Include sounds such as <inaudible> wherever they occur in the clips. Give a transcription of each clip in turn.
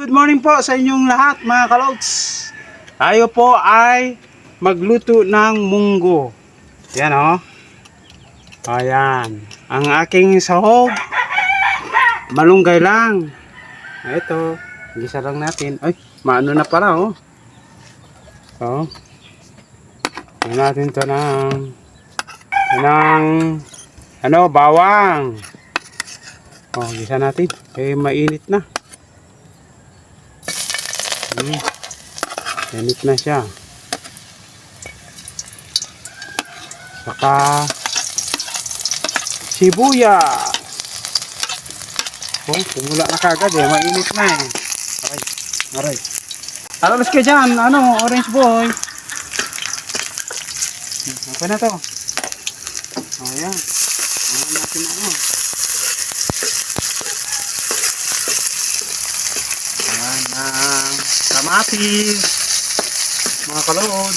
Good morning po sa inyong lahat mga kalogs. Tayo po ay magluto ng munggo. Yan o. Oh. Ayan. Ang aking sahog, malunggay lang. Ito, gisa lang natin. Ay, maano na pala oh. Oh. Ano natin to ng ng ano, bawang. Oh, gisa natin. Eh, mainit na. Hmm. Mainit na siya. Saka sibuyas. Oh, kumula na kagad eh. Mainit na eh. Aray. Aray. Alalas ka dyan. Ano, orange boy. Okay na to. Ayan. Ayan natin ano. Ayan ang kamatis. Mga kalod.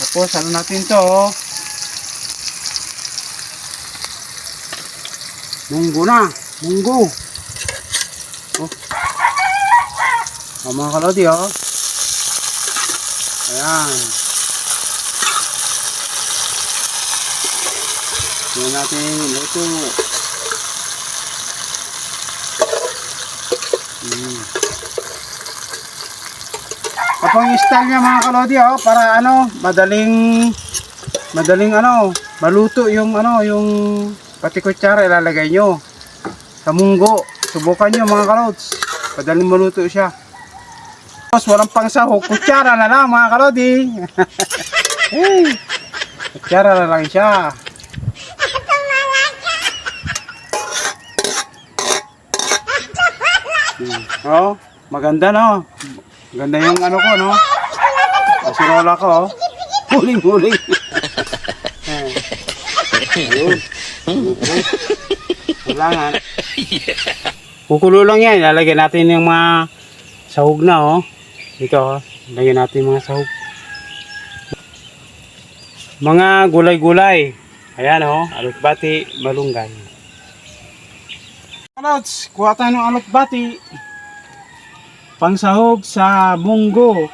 Tapos ano natin to. Munggo na. Munggo. Oh. Oh, mga kalodi oh. Ayan. Yan natin luto. Hmm. Ito yung style niya mga kalodi oh, para ano, madaling madaling ano, maluto yung ano, yung pati kutsara ilalagay nyo sa munggo. Subukan nyo mga kalods. Madaling maluto siya. Tapos walang pangsahog, kutsara na lang mga kalodi. hey, <laughs> kutsara na lang siya. Hmm. <laughs> Oh, maganda no. Maganda yung ano ko no. Kasirola ko oh. Huling-huling. Ayun. Kailangan. <laughs> Kukulo lang yan. Lalagyan natin yung mga sahog na oh. Dito oh. Lagyan natin yung mga sahog. Mga gulay-gulay. Ayan oh. Alutbati, malunggay. Kalots, kuha tayo ng alutbati. Pangsahog sa munggo.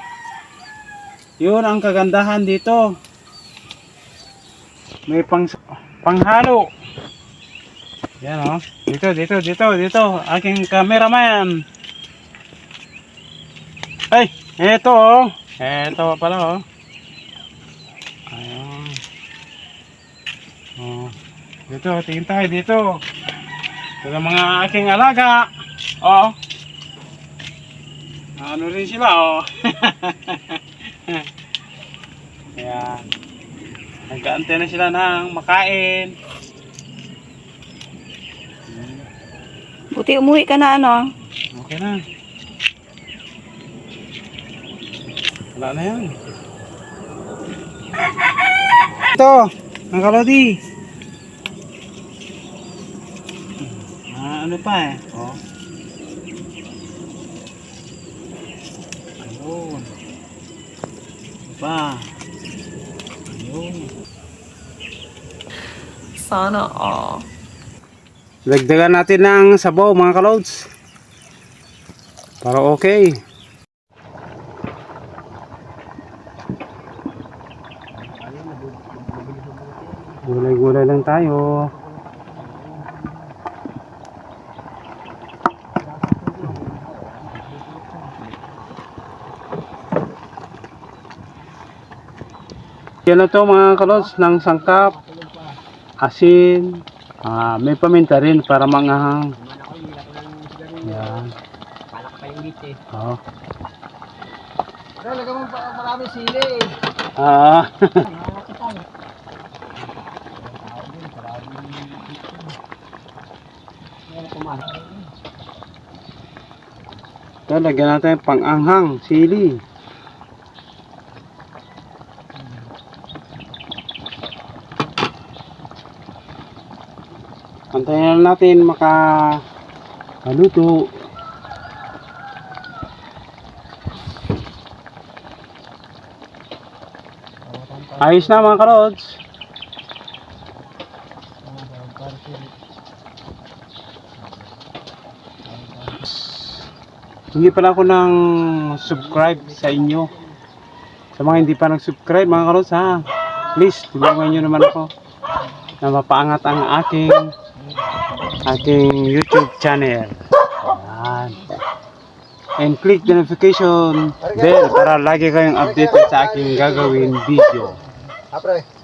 Yun ang kagandahan dito. May pang panghalo. Yan oh. Dito, dito, dito, dito. Aking cameraman. Ay, eto oh. Eto pala oh. Ayun. Oh. Dito, tingin tayo dito. Ito ang mga aking alaga. Oh. Ano rin sila oh. <laughs> Ayan. Nagkaantay na sila ng makain. Buti umuwi ka na ano. Okay na. Wala na yan. Ito, ang kalodi. Ah, ano pa eh. Oh. Ayun. Ano pa? Ayun. Sana all. Dagdagan natin ng sabaw mga kalods. Para okay. Gulay-gulay lang tayo. Yan na to mga kalods ng sangkap, asin, Ah, may paminta rin para manghang. Yan. Palak pa yung git eh. Oh. Talaga mo marami sili eh. Ah. <laughs> Ito, lagyan natin pang-anghang, sili. Antayin lang natin maka maluto. Ayos na mga karods. Hindi pala ako ng subscribe sa inyo. Sa mga hindi pa nag-subscribe, mga kalos ha. Please, tulungan nyo naman ako na mapaangat ang aking aking YouTube channel. Yan. And click the notification bell para lagi kayong updated sa aking gagawin video. Apre.